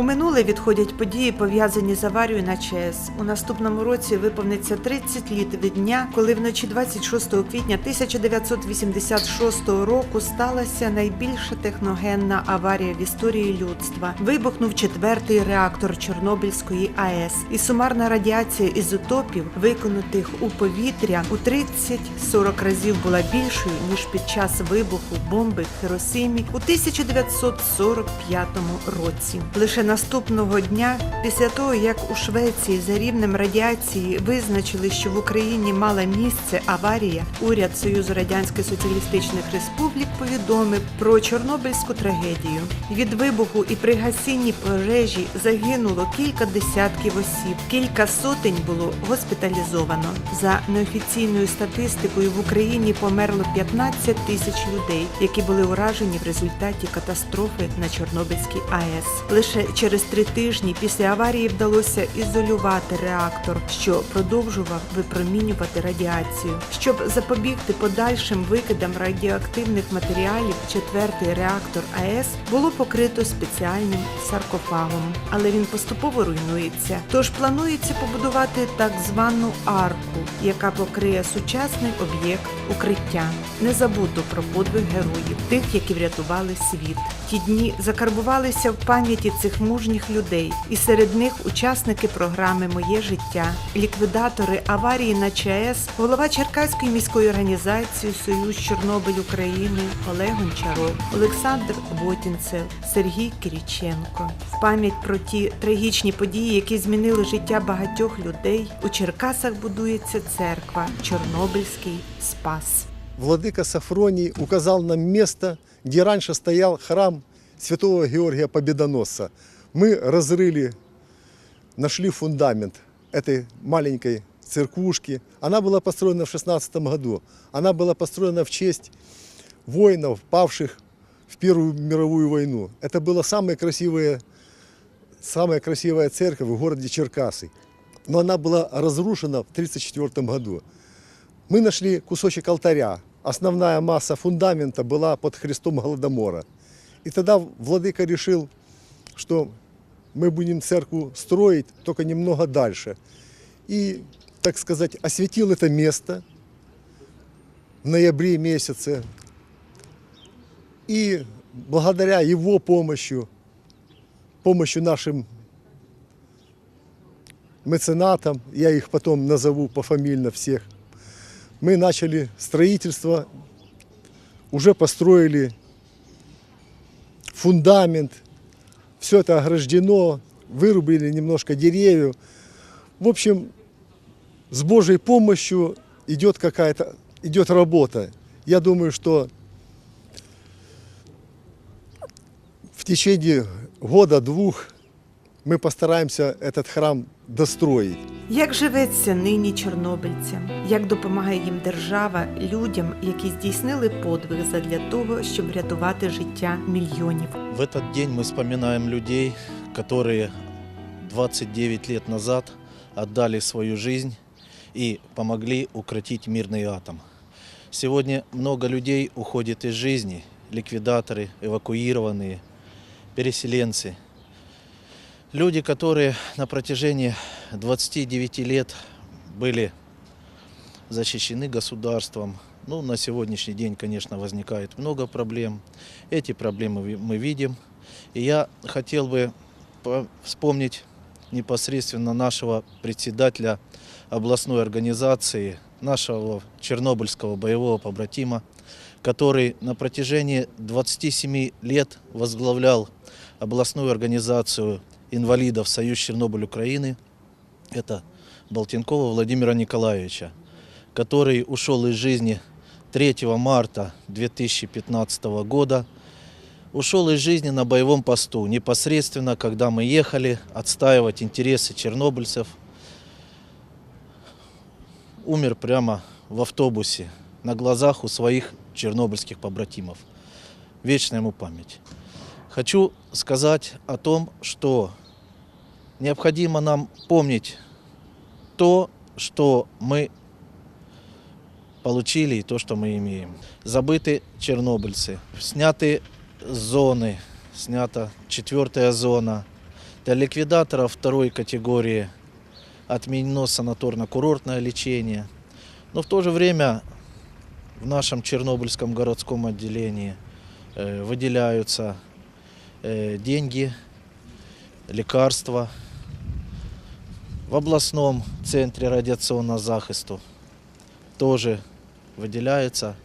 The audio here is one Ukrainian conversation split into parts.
Поволі відходять події, пов'язані з аварією на ЧАЕС. У наступному році виповниться 30 літ від дня, коли вночі 26 квітня 1986 року сталася найбільша техногенна аварія в історії людства. Вибухнув четвертий реактор Чорнобильської АЕС, і сумарна радіація ізотопів, виконутих у повітря, у 30-40 разів була більшою ніж під час вибуху бомби в Хіросимі у 1945 році. Лише наступного дня, після того як у Швеції за рівнем радіації визначили, що в Україні мала місце аварія, уряд Союзу Радянських Соціалістичних Республік повідомив про Чорнобильську трагедію. Від вибуху і при гасінні пожежі загинуло кілька десятків осіб, кілька сотень було госпіталізовано. За неофіційною статистикою в Україні померло 15 тисяч людей, які були уражені в результаті катастрофи на Чорнобильській АЕС. Лише через три тижні після аварії вдалося ізолювати реактор, що продовжував випромінювати радіацію. Щоб запобігти подальшим викидам радіоактивних матеріалів, четвертий реактор АЕС було покрито спеціальним саркофагом, але він поступово руйнується. Тож планується побудувати так звану арку, яка покриє сучасний об'єкт укриття. Не забуду про подвиг героїв, тих, які врятували світ. Ті дні закарбувалися в пам'яті цих мужніх людей, і серед них учасники програми Моє життя, ліквідатори аварії на ЧАЕС, голова Черкаської міської організації Союз Чорнобиль України Олег Гончаров, Олександр Вотінцев, Сергій Кириченко. В пам'ять про ті трагічні події, які змінили життя багатьох людей, у Черкасах будується церква Чорнобильський Спас. Владыка Сафроний указал нам место, где раньше стоял храм святого Георгия Победоносца. Мы разрыли, нашли фундамент этой маленькой церквушки. Она была построена в 16 году. Она была построена в честь воинов, павших в Первую мировую войну. Это была самая красивая, самая красивая церковь в городе Черкасы. Но она была разрушена в 1934 году. Мы нашли кусочек алтаря. Основная масса фундамента была под Христом Голодомора. И тогда владыка решил, что мы будем церковь строить только немного дальше. И, так сказать, осветил это место в ноябре месяце. И благодаря его помощью, помощью нашим меценатам, я их потом назову пофамильно всех, мы начали строительство, уже построили фундамент, все это ограждено, вырубили немножко деревьев. В общем, с Божьей помощью идет какая-то, идет работа. Я думаю, что в течение года-двух мы постараемся этот храм достроить. Як живеться нині чорнобильцям? Як допомагає їм держава людям, які здійснили подвиг задля того, щоб врятувати життя мільйонів? В этот день мы вспоминаем людей, которые 29 лет назад отдали свою жизнь и помогли укротить мирный атом. Сегодня много людей уходит из жизни, ликвидаторы, эвакуированные, Переселенцы. Люди, которые на протяжении 29 лет были защищены государством. Ну, на сегодняшний день, конечно, возникает много проблем. Эти проблемы мы видим. И я хотел бы по- вспомнить непосредственно нашего председателя областной организации, нашего чернобыльского боевого побратима, который на протяжении 27 лет возглавлял областную организацию инвалидов Союз Чернобыль Украины. Это Болтенкова Владимира Николаевича, который ушел из жизни 3 марта 2015 года. Ушел из жизни на боевом посту, непосредственно, когда мы ехали отстаивать интересы чернобыльцев. Умер прямо в автобусе на глазах у своих чернобыльских побратимов. Вечная ему память. Хочу сказать о том, что необходимо нам помнить то, что мы получили и то, что мы имеем. Забыты чернобыльцы, сняты зоны, снята четвертая зона, Для ликвидаторов второй категории отменено санаторно-курортное лечение. Но в то же время в нашем Чернобыльском городском отделении э, выделяются деньги, лекарства. В областном центре радиационного захисту тоже выделяется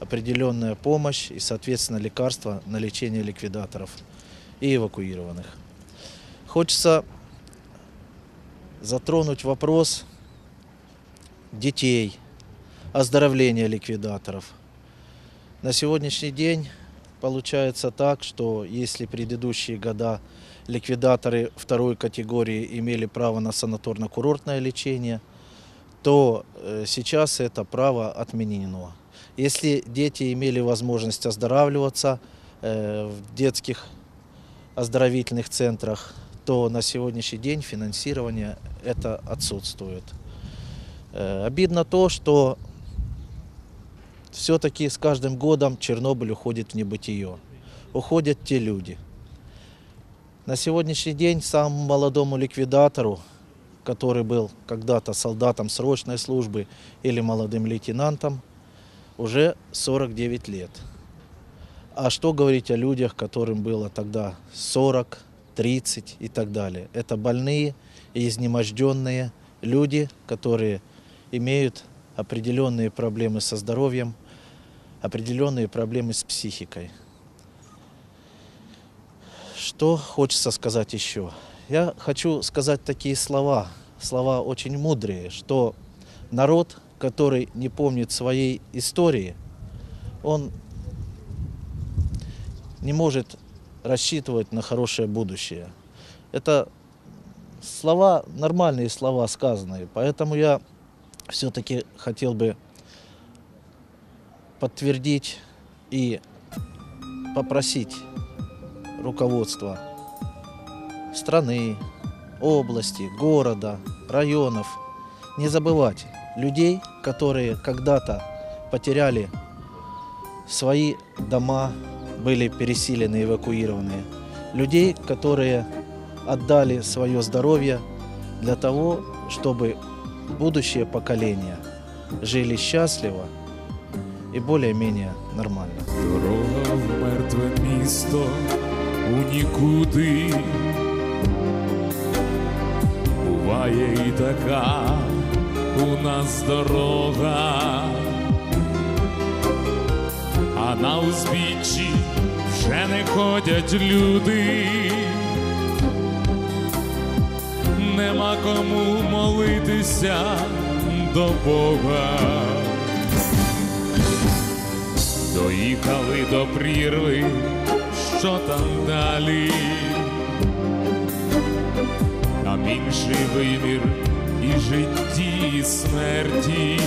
определенная помощь и, соответственно, лекарства на лечение ликвидаторов и эвакуированных. Хочется затронуть вопрос детей, оздоровления ликвидаторов. На сегодняшний день получается так, что если предыдущие года ликвидаторы второй категории имели право на санаторно-курортное лечение, то э, сейчас это право отменено. Если дети имели возможность оздоравливаться э, в детских оздоровительных центрах, то на сегодняшний день финансирование это отсутствует. Э, Обидно то, что все-таки с каждым годом Чернобыль уходит в небытие. Уходят те люди. На сегодняшний день самому молодому ликвидатору, который был когда-то солдатом срочной службы или молодым лейтенантом, уже 49 лет. А что говорить о людях, которым было тогда 40, 30 и так далее? Это больные и изнеможденные люди, которые имеют определенные проблемы со здоровьем, определенные проблемы с психикой. Что хочется сказать еще? Я хочу сказать такие слова, слова очень мудрые, что народ, который не помнит своей истории, он не может рассчитывать на хорошее будущее. Это слова, нормальные слова сказанные, поэтому я все-таки хотел бы подтвердить и попросить руководство страны, области, города, районов не забывать людей, которые когда-то потеряли свои дома, были переселены, эвакуированы, людей, которые отдали свое здоровье для того, чтобы будущее поколение жили счастливо и более-менее нормально. Дорога в мертве місто у нікуди. Буває і така у нас дорога, а на узбіччі вже не ходять люди. Нема кому молитися до Бога. Доїхали до прірви, що там далі, там інший вимір і житті, і смерті,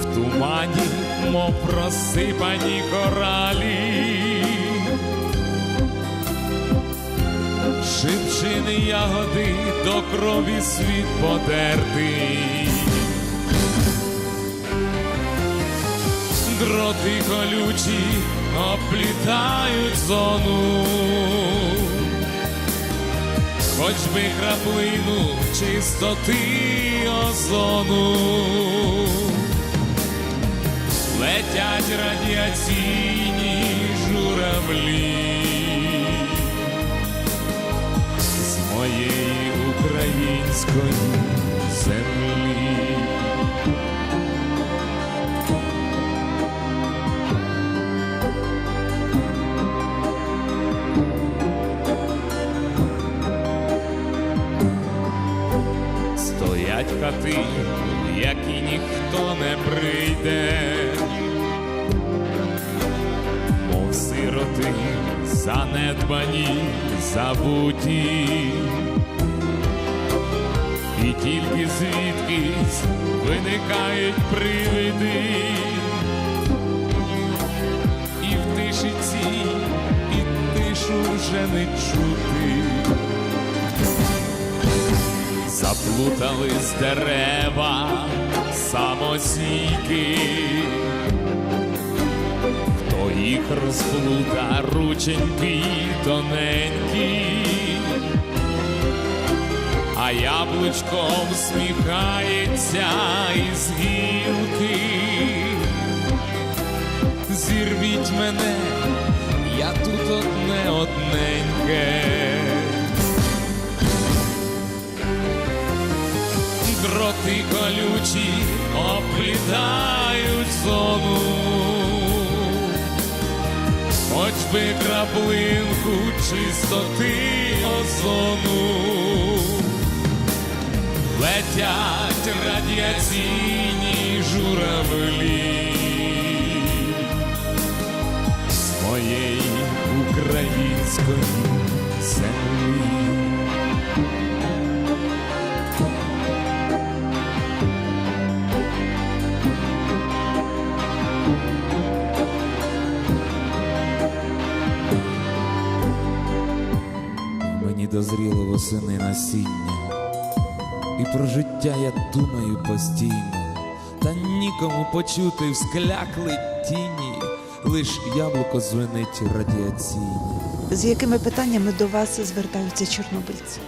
в тумані, мов просипані коралі, шипшини ягоди до крові світ подертий. Дроти колючі оплітають зону, хоч би краплину чистоти озону, летять радіаційні журавлі. З моєї української землі. Стоять хати, в які ніхто не прийде, мов сироти, занедбані, забуті, і тільки звідкись виникають привиди, і в тиші цій, і тишу вже не чути. Заплутались дерева, самосійки, хто їх розплута рученьки тоненькі, а яблучком сміхається із гілки. Зірвіть мене, я тут одне одненьке. Дроти колючі оплітають зону, хоч би краплинку чистоти озону, летять радіаційні журавлі. З моєї української землі. Мені дозріло восени насіння, і про життя я думаю постійно, та нікому почути в склякли тіні, лиш яблуко звенить радіаційне. З якими питаннями до вас звертаються чорнобильці?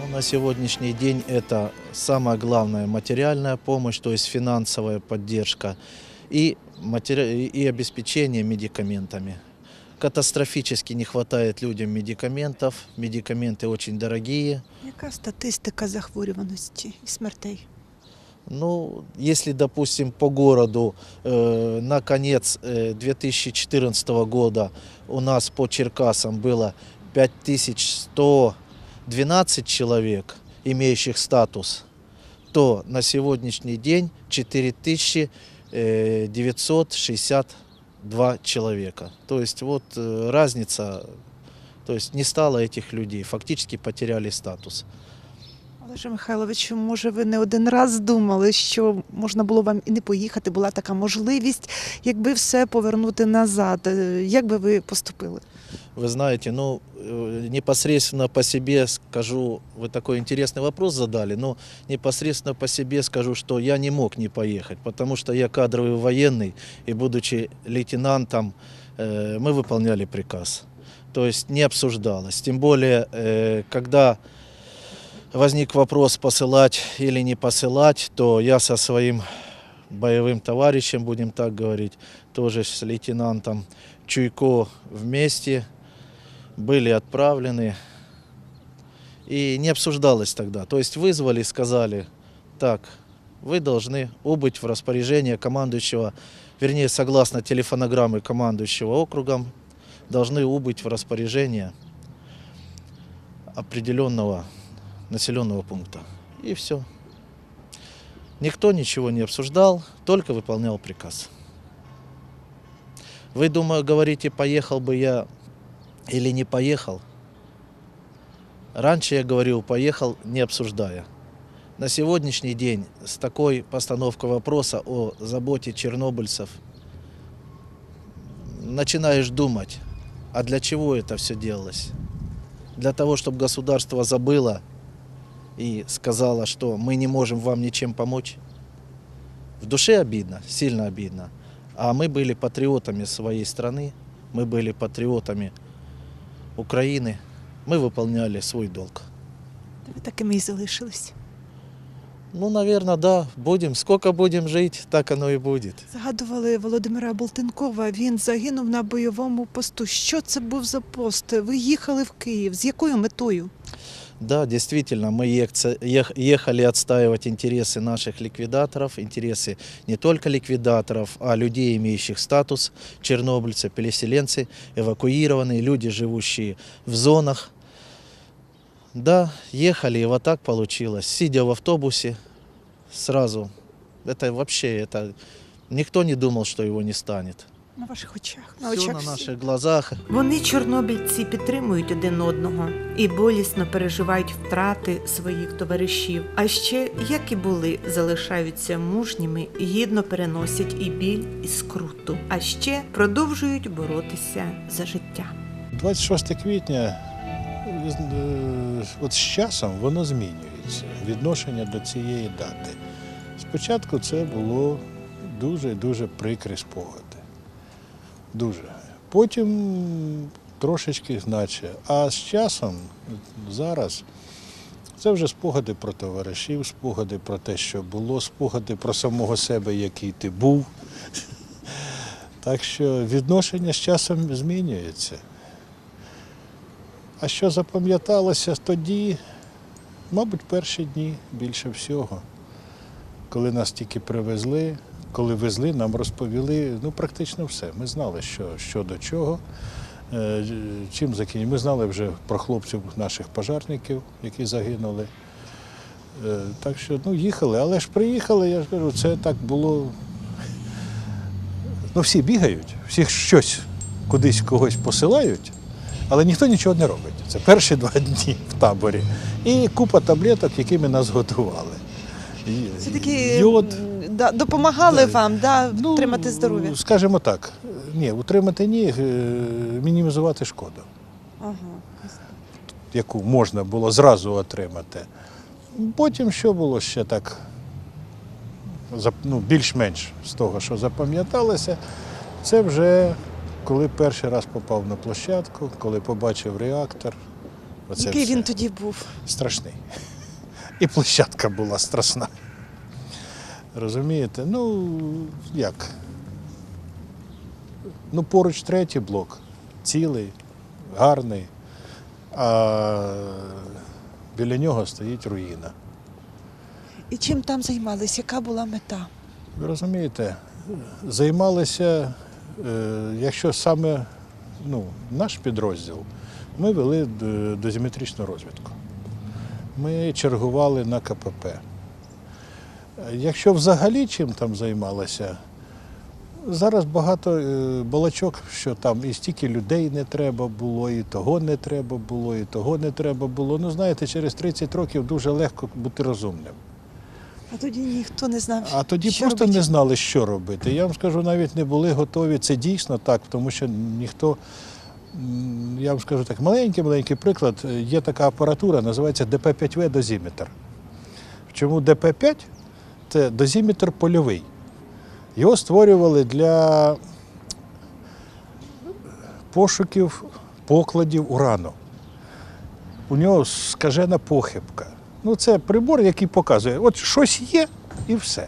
Ну, на сегодняшний день это самая главная материальная помощь, то есть финансовая поддержка и, матери... и обеспечение медикаментами. Катастрофически не хватает людям медикаментов, медикаменты очень дорогие. Яка статистика захворюваності і смертей? Ну, если, допустим, по городу э, на конец э, 2014 года у нас по Черкасам было 5112 человек, имеющих статус, то на сегодняшний день 4962 человека. То есть вот э, разница, то есть не стало этих людей, фактически потеряли статус. Олеже Михайловичу, може, ви не один раз думали, що можна було вам і не поїхати, була така можливість, якби все повернути назад. Е, Як би ви поступили? Вы знаете, ну, э, непосредственно по себе скажу, вы такой интересный вопрос задали, но непосредственно по себе скажу, что я не мог не поехать, потому что я кадровый военный, и будучи лейтенантом, э, мы выполняли приказ. То есть не обсуждалось. Тем более, э, когда возник вопрос посылать или не посылать, то я со своим боевым товарищем, будем так говорить, тоже с лейтенантом Чуйко вместе были отправлены. И не обсуждалось тогда. То есть вызвали, сказали, так, вы должны убыть в распоряжение командующего, вернее, согласно телефонограммы командующего округом, должны убыть в распоряжение определенного населенного пункта. И все. Никто ничего не обсуждал, только выполнял приказ. Вы, думаю, говорите, поехал бы я или не поехал. Раньше я говорил, поехал, не обсуждая. На сегодняшний день с такой постановкой вопроса о заботе чернобыльцев начинаешь думать, а для чего это все делалось? Для того, чтобы государство забыло и сказала, что мы не можем вам ничем помочь. В душе обидно, сильно обидно. А мы были патриотами своей страны, мы были патриотами Украины, мы выполняли свой долг. Ви такими і залишились. Ну, наверное, да, будем. Сколько будем жить, так оно и будет. Згадували Володимира Болтенкова. Він загинув на бойовому посту. Що це був за пост? Ви їхали в Київ. З якою метою? Да, действительно, мы ехали отстаивать интересы наших ликвидаторов, интересы не только ликвидаторов, а людей, имеющих статус чернобыльцы, переселенцы, эвакуированные, люди, живущие в зонах. Да, ехали, и вот так получилось. Сидя в автобусе, сразу, это вообще, это никто не думал, что его не станет. На ваших очах. На Все очах на всіх. наших глазах. Вони, чорнобильці, підтримують один одного і болісно переживають втрати своїх товаришів. А ще, як і були, залишаються мужніми, гідно переносять і біль, і скруту. А ще продовжують боротися за життя. 26 квітня е, от з часом воно змінюється, відношення до цієї дати. Спочатку це було дуже-дуже прикрі спогади. Дуже. Потім трошечки наче. А з часом, зараз, це вже спогади про товаришів, спогади про те, що було, спогади про самого себе, який ти був. Так що відношення з часом змінюється. А що запам'яталося тоді, мабуть, перші дні більше всього. Коли нас тільки привезли, коли везли, нам розповіли ну, практично все. Ми знали, що, що до чого, е, чим закінчимо. Ми знали вже про хлопців наших пожарників, які загинули. Е, Так що ну, їхали, але ж приїхали, я ж кажу, це так було. Ну, всі бігають, всіх щось кудись когось посилають, але ніхто нічого не робить. Це перші два дні в таборі. І купа таблеток, якими нас готували. І- Все-таки Йод. Да, допомагали Да. вам да, Ну, втримати здоров'я. Скажімо так, ні, утримати ні, е, мінімізувати шкоду, Ага. яку можна було зразу отримати. Потім що було ще так, ну, більш-менш з того, що запам'яталося, це вже коли перший раз попав на площадку, коли побачив реактор. Оце Який все. він тоді був? страшний. І площадка була страшна. Розумієте? Ну, як? Ну, поруч третій блок, цілий, гарний, а біля нього стоїть руїна. І чим там займалися? Яка була мета? Ви розумієте, займалися, е, якщо саме ну, наш підрозділ, ми вели д- дозиметричну розвідку. Ми чергували на КПП. Е, Якщо взагалі чим там займалися, зараз багато е, балачок, що там і стільки людей не треба було, і того не треба було, і того не треба було. Ну, знаєте, через 30 років дуже легко бути розумним. А тоді ніхто не знав. А тоді що просто робити. не знали, що робити. Я вам скажу, навіть не були готові. Це дійсно так, тому що ніхто. Я вам скажу так, маленький-маленький приклад. Є така апаратура, називається ДП-5В дозиметр. Чому ДП-5? Це дозиметр польовий. Його створювали для пошуків покладів урану. У нього скажена похибка. Ну, це прибор, який показує, от щось є і все.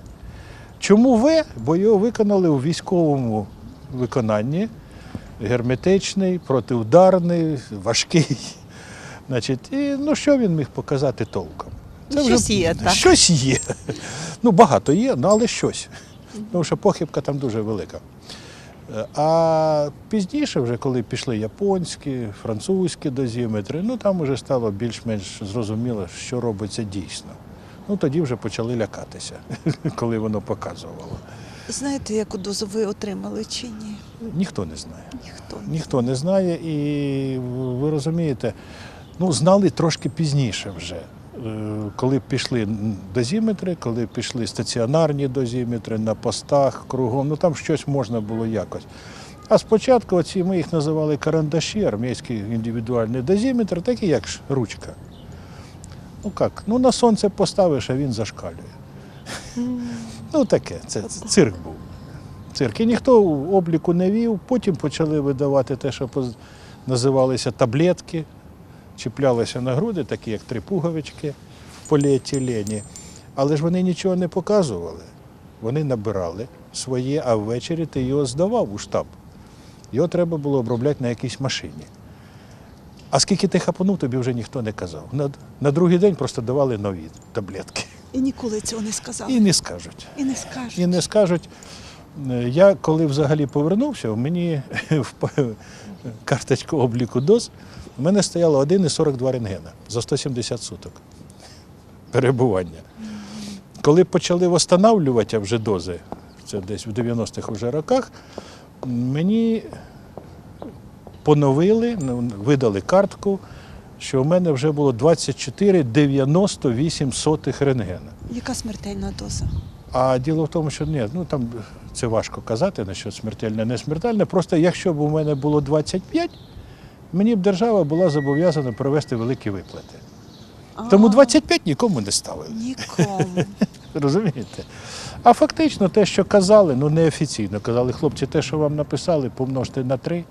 Чому В? Бо його виконали у військовому виконанні. Герметичний, протиударний, важкий. Значить, і ну що він міг показати толком? Ну, щось є, так. Щось є. Ну, багато є, ну, але щось. Тому що похибка там дуже велика. Е, А пізніше, вже коли пішли японські, французькі дозіметри, ну там вже стало більш-менш зрозуміло, що робиться дійсно. Ну тоді вже почали лякатися, коли воно показувало. Знаєте, яку дозу ви отримали чи ні? Ніхто не знає. Ніхто. Ніхто не знає, і ви розумієте, ну знали трошки пізніше вже. Е, Коли пішли дозіметри, коли пішли стаціонарні дозіметри на постах кругом, ну там щось можна було якось. А спочатку оці ми їх називали карандаші, армійський індивідуальний дозіметр, такий як ж ручка. Ну як, ну на сонце поставиш, а він зашкалює. Ну таке, це цирк був. Цирк. І ніхто обліку не вів, потім почали видавати те, що називалися таблетки, чіплялися на груди, такі як три пуговички в поліетилені. Але ж вони нічого не показували. Вони набирали своє, а ввечері ти його здавав у штаб. Його треба було обробляти на якійсь машині. А скільки ти хапанув, тобі вже ніхто не казав. На, на другий день просто давали нові таблетки. І ніколи цього не сказали. І не скажуть. І не скажуть. І не скажуть. Я коли взагалі повернувся, мені в карточку обліку доз, в мене стояло 1,42 рентгена за 170 суток перебування. Коли почали встановлювати вже дози, це десь в 90-х уже роках, мені поновили, ну, видали картку, що в мене вже було 24,98 сотих рентгена. Яка смертельна доза? А діло в тому, що ні, ну там це важко казати, на що смертельне, не смертельне. Просто якщо б у мене було 25, мені б держава була зобов'язана провести великі виплати. Тому 25 нікому не ставили. Нікому. Розумієте? А фактично те, що казали, ну неофіційно казали, хлопці, те, що вам написали, помножте на три.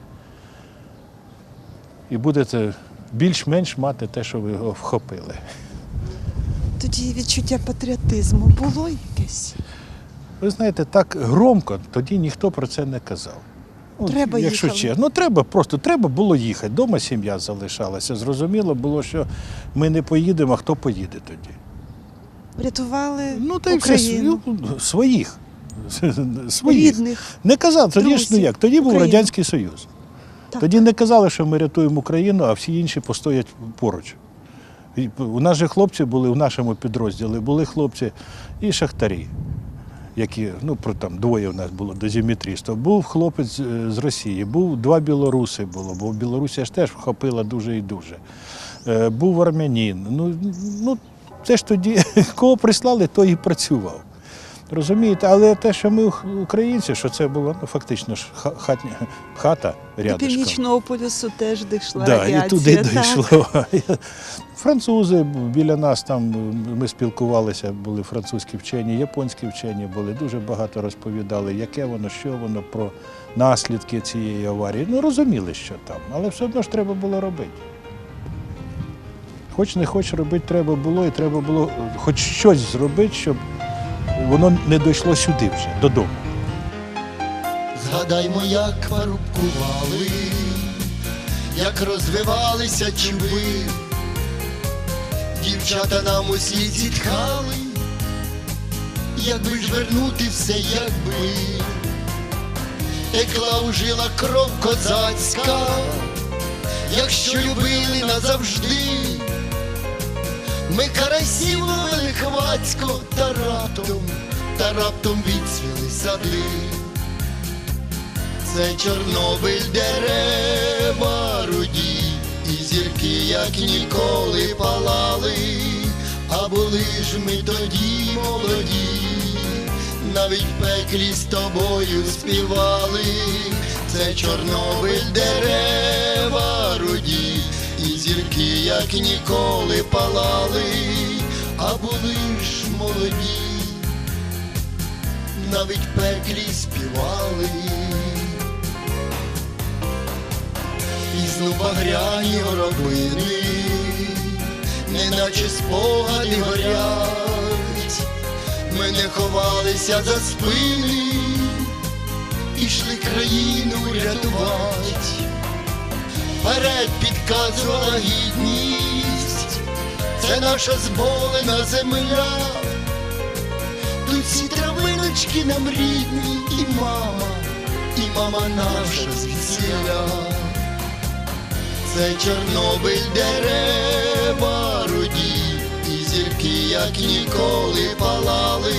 І будете більш-менш мати те, що ви його вхопили. Тоді відчуття патріотизму було якесь. Ви знаєте, так громко тоді ніхто про це не казав. Треба якщо їхали. чесно, ну треба просто треба було їхати. Дома сім'я залишалася. Зрозуміло було, що ми не поїдемо, а хто поїде тоді? Врятували Ну та й все Україну, ну, своїх. своїх. рідних. Не казав, тоді ж ну як, тоді був Україну. Радянський Союз. Так. Тоді не казали, що ми рятуємо Україну, а всі інші постоять поруч. І У нас же хлопці були в нашому підрозділі, були хлопці і шахтарі, які, ну, про там двоє у нас було дозіметристів. Був хлопець е, з Росії, був два білоруси було, бо Білорусія ж теж вхопила дуже і дуже. Е, Був армянін. Ну, ну, це ж тоді, кого прислали, той і працював. Розумієте, але те, що ми українці, що це було ну, фактично ж хатня, хата До рядышком. північного полюсу теж дійшла Да, радіація. і туди так. дійшло. Французи біля нас там ми спілкувалися, були французькі вчені, японські вчені були, дуже багато розповідали, яке воно, що воно про наслідки цієї аварії. Ну розуміли, що там, але все одно ж треба було робити. Хоч не хоч робити треба було, і треба було хоч щось зробити, щоб воно не дійшло сюди вже, додому. Згадаймо, як парубкували, як розвивалися чуби, дівчата нам услід зітхали, якби ж вернути все, якби. Текла у жила кров козацька, якщо любили назавжди, ми карасів ловили та раптом, та раптом відцвіли сади. Це Чорнобиль дерева руді, і зірки, як ніколи палали, а були ж ми тоді молоді, навіть в пеклі з тобою співали, це Чорнобиль дерева руді, і зірки, як ніколи палали, а були ж молоді навіть пеклі співали. І знов багряні горобини, неначе спогади горять, ми не ховалися за спини, ішли країну рятувати, вперед підказувала гідність, це наша зболена земля. Тут всі травиночки нам рідні, і мама, і мама наша звідсіля. Це Чорнобиль дерева руді, і зірки, як ніколи палали,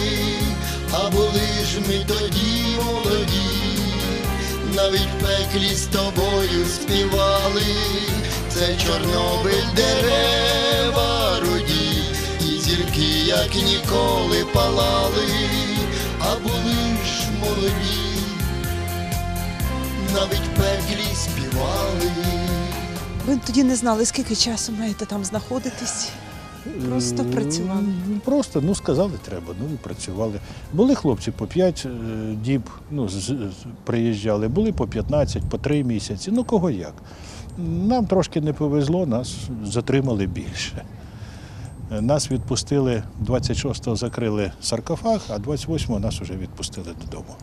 а були ж ми тоді молоді, навіть в пеклі з тобою співали, це Чорнобиль дерева зірки, як ніколи палали, а були ж молоді, навіть пеклі співали. Ви тоді не знали, скільки часу маєте там знаходитись. Просто працювали. Просто, ну сказали, треба, ну і працювали. Були хлопці по 5 діб, ну, з- з- приїжджали, були по 15, по 3 місяці, ну кого як. Нам трошки не повезло, нас затримали більше. Е, Нас відпустили 26-го закрили саркофаг, а 28-го нас вже відпустили додому.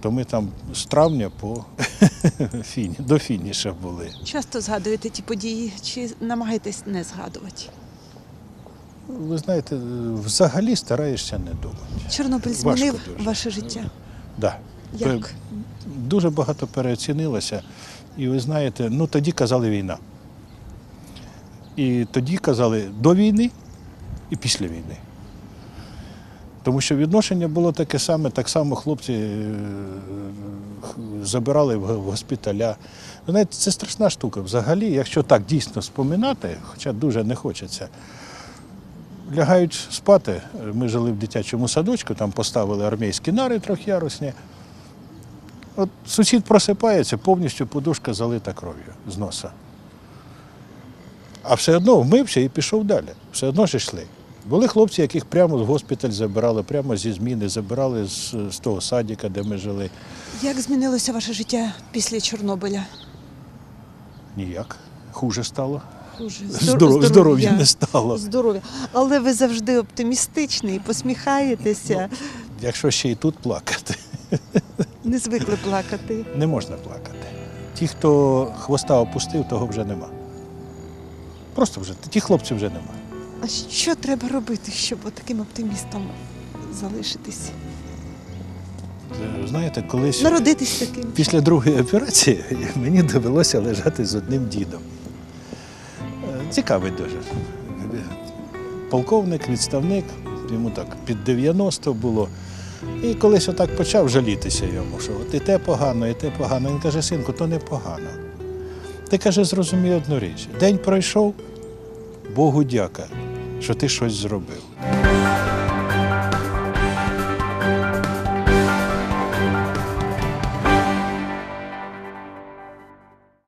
То ми там з травня по фіні, до фініша були. Часто згадуєте ті події, чи намагаєтесь не згадувати? Ви знаєте, взагалі стараєшся не думати. Чорнобиль змінив ваше життя. Да. Як? Дуже багато переоцінилося. І ви знаєте, ну тоді казали війна. І тоді казали до війни і після війни. Тому що відношення було таке саме, так само хлопці е, забирали в госпіталя. Знаєте, це страшна штука. Взагалі, якщо так дійсно споминати, хоча дуже не хочеться, лягають спати. Ми жили в дитячому садочку, там поставили армійські нари трьохярусні. От сусід просипається, повністю подушка залита кров'ю з носа. А все одно вмився і пішов далі. Все одно ж йшли. Були хлопці, яких прямо в госпіталь забирали, прямо зі зміни, забирали з, з того садика, де ми жили. Як змінилося ваше життя після Чорнобиля? Ніяк. Хуже стало. Хуже. Здоров- здоров'я не стало. Здоров'я. Але ви завжди оптимістичний, посміхаєтеся, Якщо ще й тут плакати, не звикли плакати. не можна плакати. Ті, хто хвоста опустив, того вже нема. Просто вже, ті хлопців вже нема. А що треба робити, щоб таким оптимістом залишитись? Е, Знаєте, колись Народитись таким. після другої операції мені довелося лежати з одним дідом. Е, Цікавий дуже. Полковник, відставник, йому так під 90 було. І колись отак почав жалітися йому, що от і те погано, і те погано. Він каже, синку, то не погано. Ти каже, зрозумій одну річ. День пройшов, Богу дяка, що ти щось зробив.